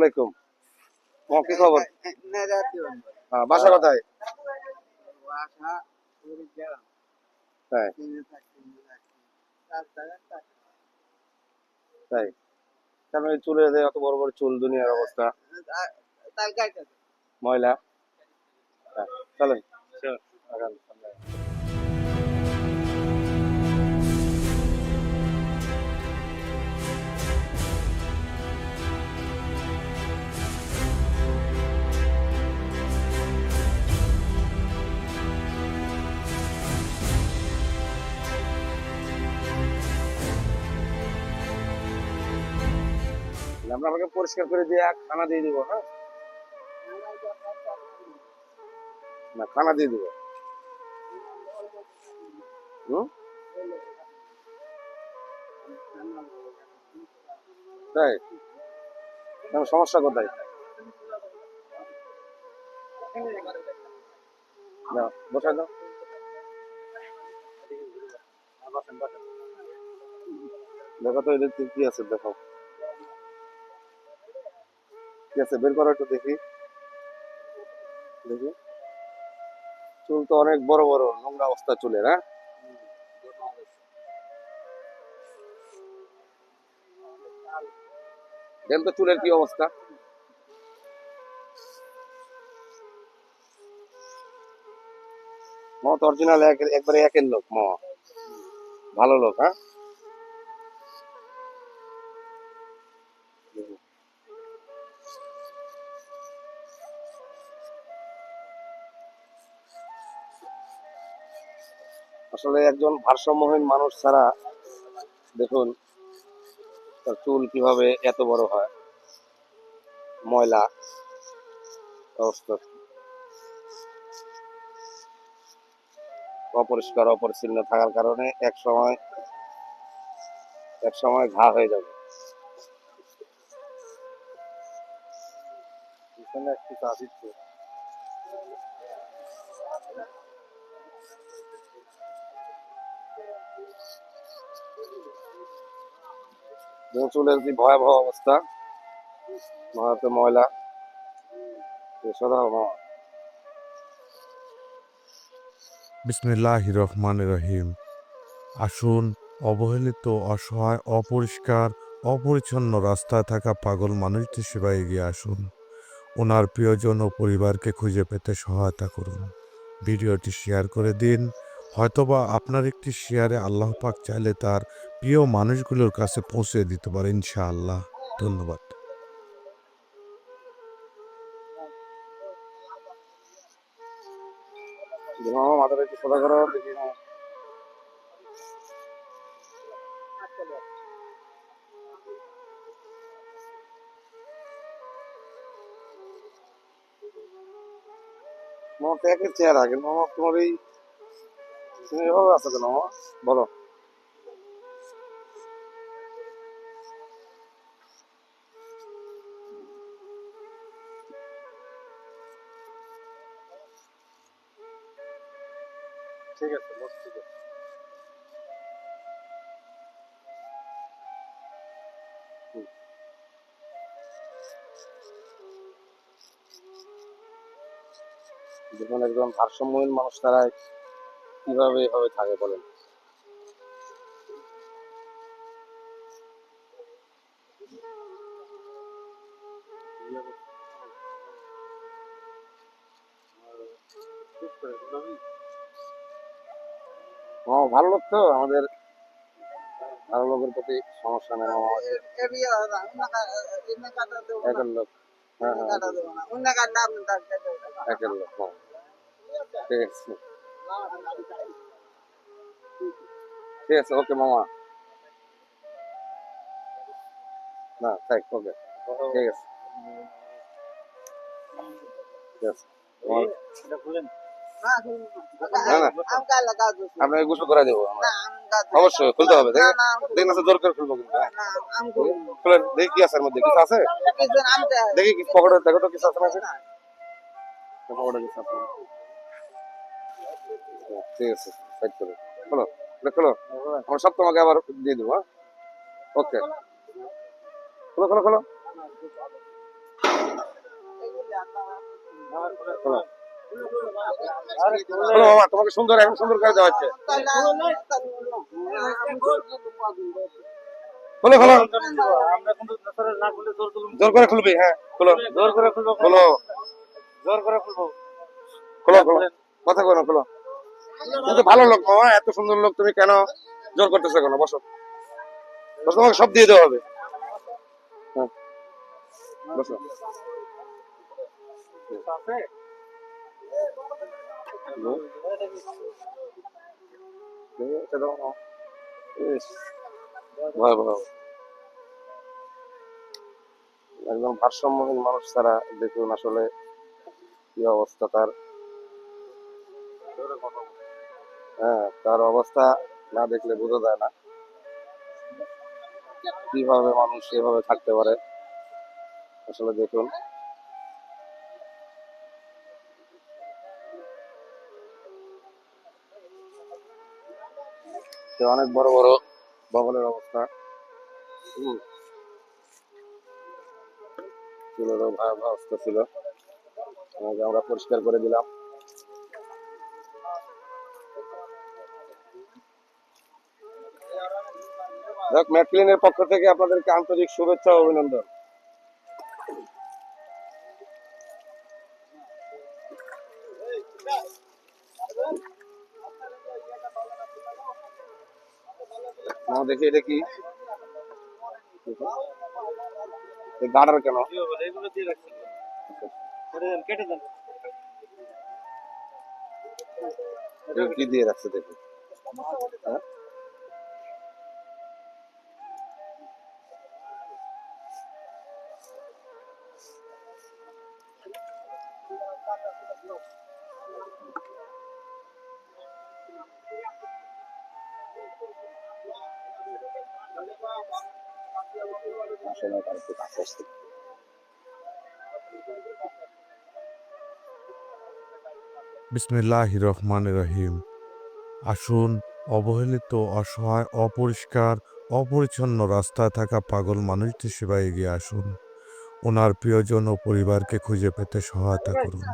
আলাইকুম। কি খবর? হ্যাঁ, বাসা কোথায়? তাই। তাই। কেন এই চুলে যে এত বড় বড় চুল দুনিয়ার অবস্থা? ময়লা? হ্যাঁ, চলেন। আগান। আমরা আপনাকে পরিষ্কার করে দিয়ে খানা দিয়ে দিব হ্যাঁ? না, খানা দিয়ে দিব। তাই? সমস্যা কোথায়? না বসাই দাও। দেখো তো এদের কি আছে, দেখো। কি আছে, বের করো একটু দেখি। দেখি। চুল তো অনেক বড় বড়, নোংরা অবস্থা চুলের হ্যাঁ? দেন তো চুলের কি অবস্থা? মত অরিজিনাল একবারে একের লোক, ম। ভালো লোক হ্যাঁ? আসলে একজন ভারসাম্যহীন মানুষ ছাড়া, দেখুন, তার চুল কীভাবে এত বড় হয়, ময়লা অবস্থা। অপরিষ্কার, অপরিচ্ছন্ন থাকার কারণে এক সময় এক সময় ঘা হয়ে যাবে। একটু চা চুলের কি ভয়াবহ অবস্থা। মাথাতে ময়লা বিসমিল্লাহ রহমান রহিম। আসুন, অবহেলিত, অসহায়, অপরিষ্কার, অপরিচ্ছন্ন রাস্তায় থাকা পাগল মানুষদের সেবায় এগিয়ে আসুন। ওনার প্রিয়জন ও পরিবারকে খুঁজে পেতে সহায়তা করুন। ভিডিওটি শেয়ার করে দিন। হয়তোবা আপনার একটি শেয়ারে আল্লাহ পাক চাইলে তার প্রিয় মানুষগুলোর কাছে পৌঁছে দিতে পারে, ইনশাআল্লাহ। ধন্যবাদ। মাথাটা একটু সোজা করো দেখি একের চেহারা কিন্তু মামা তোমার এই তুমি এভাবে আছো কেন বলো। ঠিক আছে বস ঠিক আছে। দেখুন একজন ভারসাম্যহীন মানুষ তারা কীভাবে এভাবে থাকে বলেন ভালো লোক তো আমাদের ভালো লোকের প্রতি সমস্যা নেই। আমার একের লোক হ্যাঁ হ্যাঁ। একের লোক হ্যাঁ। ঠিক আছে। ঠিক আছে ওকে মামা। না থাক ওকে। ঠিক আছে। ঠিক আছে। আপনাকে গোসল দেবো অবশ্যই খুলতে হবে দেখেন। আছে জোর হ্যাঁ। দেখি কি আছে দেখি কি দেখো তো কিছু আছে হ্যাঁ, ঠিক আছে সাইড খোলো এটা সব তোমাকে আবার দিয়ে দেবো হ্যাঁ? ওকে। খোলো খোলো খোলো। খোলো। মামা তোমাকে সুন্দর, এখন সুন্দর করে দেওয়া হচ্ছে কিন্তু জোর করে খুলবি হ্যাঁ জোর করে খুলবো খোলো। জোর করে খুলবো খোলো খোলো। কথা কোনো খোলো। তুমি তো ভালো লোক মামা এত সুন্দর লোক তুমি কেন জোর করতেছো কেন? বসো। বসো, তোমাকে সব দিয়ে দেওয়া হবে। হ্যাঁ। বসো। দাও না। ইস, ভয় ভয় একদম ভারসাম্যহীন মানুষ তারা দেখুন আসলে কি অবস্থা তার। হ্যাঁ তার অবস্থা না দেখলে বোঝা যায় না। কীভাবে মানুষ এভাবে থাকতে পারে? আসলে দেখুন। অনেক বড় বড় ভবনের অবস্থা। চুলেরও ভয়াবহ অবস্থা ছিল। আমরা পরিষ্কার করে দিলাম। দেখ ম্যাকলিনের পক্ষ থেকে আপনাদেরকে আন্তরিক শুভেচ্ছা অভিনন্দন। দেখি, এটা কি? গার্ডার কেন? কি দিয়ে রাখছি কেটে দেন কেটে দেন এটা কি দিয়ে রাখছে দেখি? হ্যাঁ? আসলে তার একটু কাছে আসতে বিসমিল্লাহ রহমান রহিম আসুন, অবহেলিত, অসহায়, অপরিষ্কার, অপরিচ্ছন্ন রাস্তায় থাকা পাগল মানুষটির সেবায় এগিয়ে আসুন। ওনার প্রিয়জন ও পরিবারকে খুঁজে পেতে সহায়তা করুন।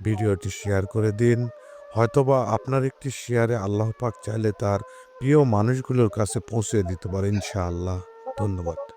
ভিডিওটি শেয়ার করে দিন। হয়তোবা আপনার একটি শেয়ারে আল্লাহ পাক চাইলে তার প্রিয় মানুষগুলোর কাছে পৌঁছে দিতে পারে, ইনশাআল্লাহ। ধন্যবাদ।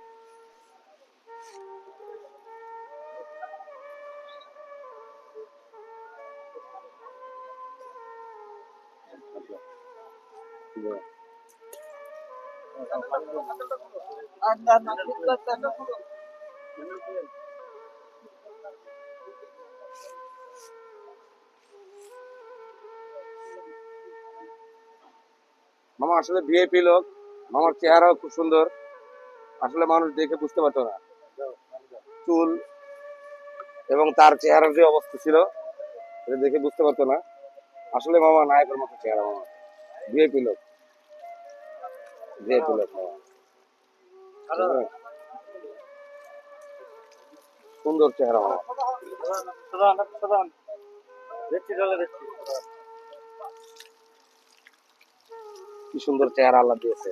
মামা, আসলে ভিআইপি লোক, মামার চেহারাও খুব সুন্দর। আসলে মানুষ দেখে বুঝতে পারতো না। চুল এবং তার চেহারার যে অবস্থা ছিল সেটা দেখে বুঝতে পারতো না। আসলে মামা, নায়কের মতো চেহারা মামা। ভিআইপি লোক। ভিআইপি লোক মামা। সুন্দর চেহারা কি সুন্দর চেহারা আল্লাহ দিয়েছে।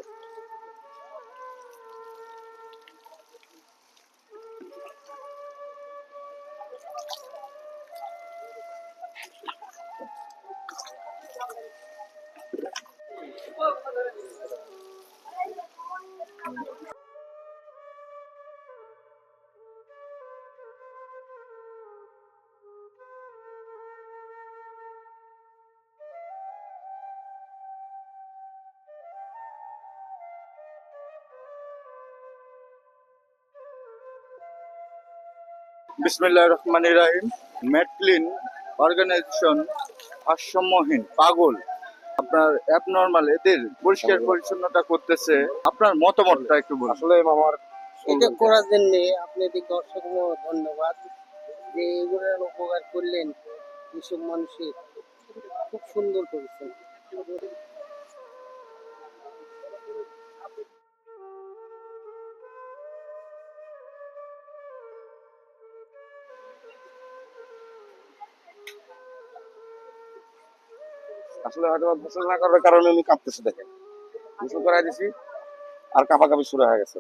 বিসমিল্লাহ রহমান রাহিম। ম্যাটক্লিন অর্গানাইজেশন ভারসাম্যহীন পাগল। আপনার অ্যাবনর্মাল এদের পরিষ্কার পরিচ্ছন্নতা করতেছে। আপনার মতামতটা একটু বলুন। আসলে মামার এটা করার জন্য আপনাদেরকে অসংখ্য ধন্যবাদ। যে এগুলোর উপকার করলেন এসব মানুষের খুব সুন্দর করেছেন। আসলে হয়তো গোসল না করার কারণে উনি কাঁপতেছে দেখেন। গোসল করাই দিছি, আর কাঁপাকাঁপি শুরু হয়ে গেছে।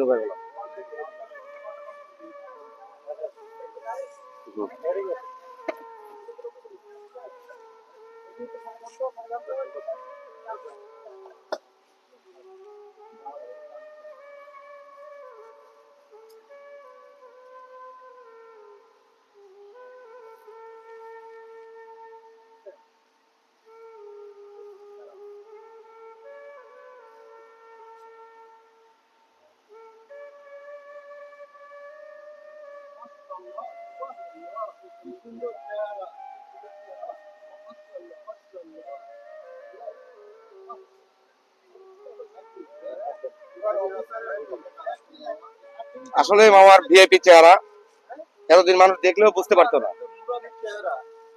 ঢুকাই গেল। আসলে মামার ভিআইপি চেহারা, এতদিন মানুষ দেখলেও বুঝতে পারতো না।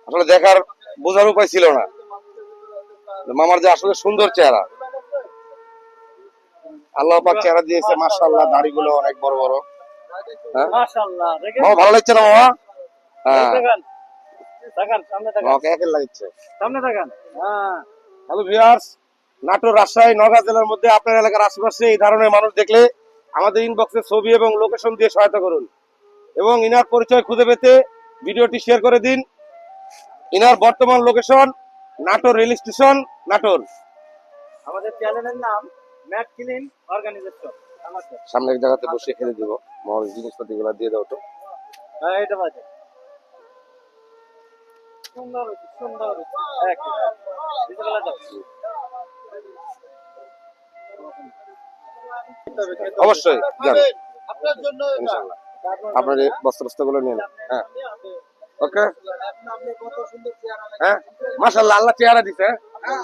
আসলে দেখার বোঝার উপায় ছিল না। মামার যে আসলে সুন্দর চেহারা। আল্লাহ পাক চেহারা দিয়েছে, মাশাআল্লাহ, দাড়িগুলো অনেক বড় বড়। মামা ভালো লাগছে না মামা? হ্যাঁ। সামনে হ্যাঁ। হ্যালো ভিউয়ার্স নাটোর রাজশাহী নওগাঁ জেলার মধ্যে আপনার এলাকার আশেপাশে এই ধরনের মানুষ দেখলে আমাদের ইনবক্সে ছবি এবং লোকেশন দিয়ে সহায়তা করুন। এবং ইনার পরিচয় খুঁজে পেতে ভিডিওটি শেয়ার করে দিন। ইনার বর্তমান location Natore rail station Natore. আমাদের চ্যানেলের নাম ম্যাট ক্লিন অর্গানাইজেশন। আমাদের সামনে এক জায়গাতে বসে খেলে দিব। মহল জিনিসপাতি গুলা দিয়ে দাও তো। হ্যাঁ অবশ্যই আপনার বস্ত্র বস্ত্রগুলো নিয়ে নেন। হ্যাঁ। ওকে? হ্যাঁ? মাশাআল্লাহ আল্লাহ চেহারা দিছে হ্যাঁ?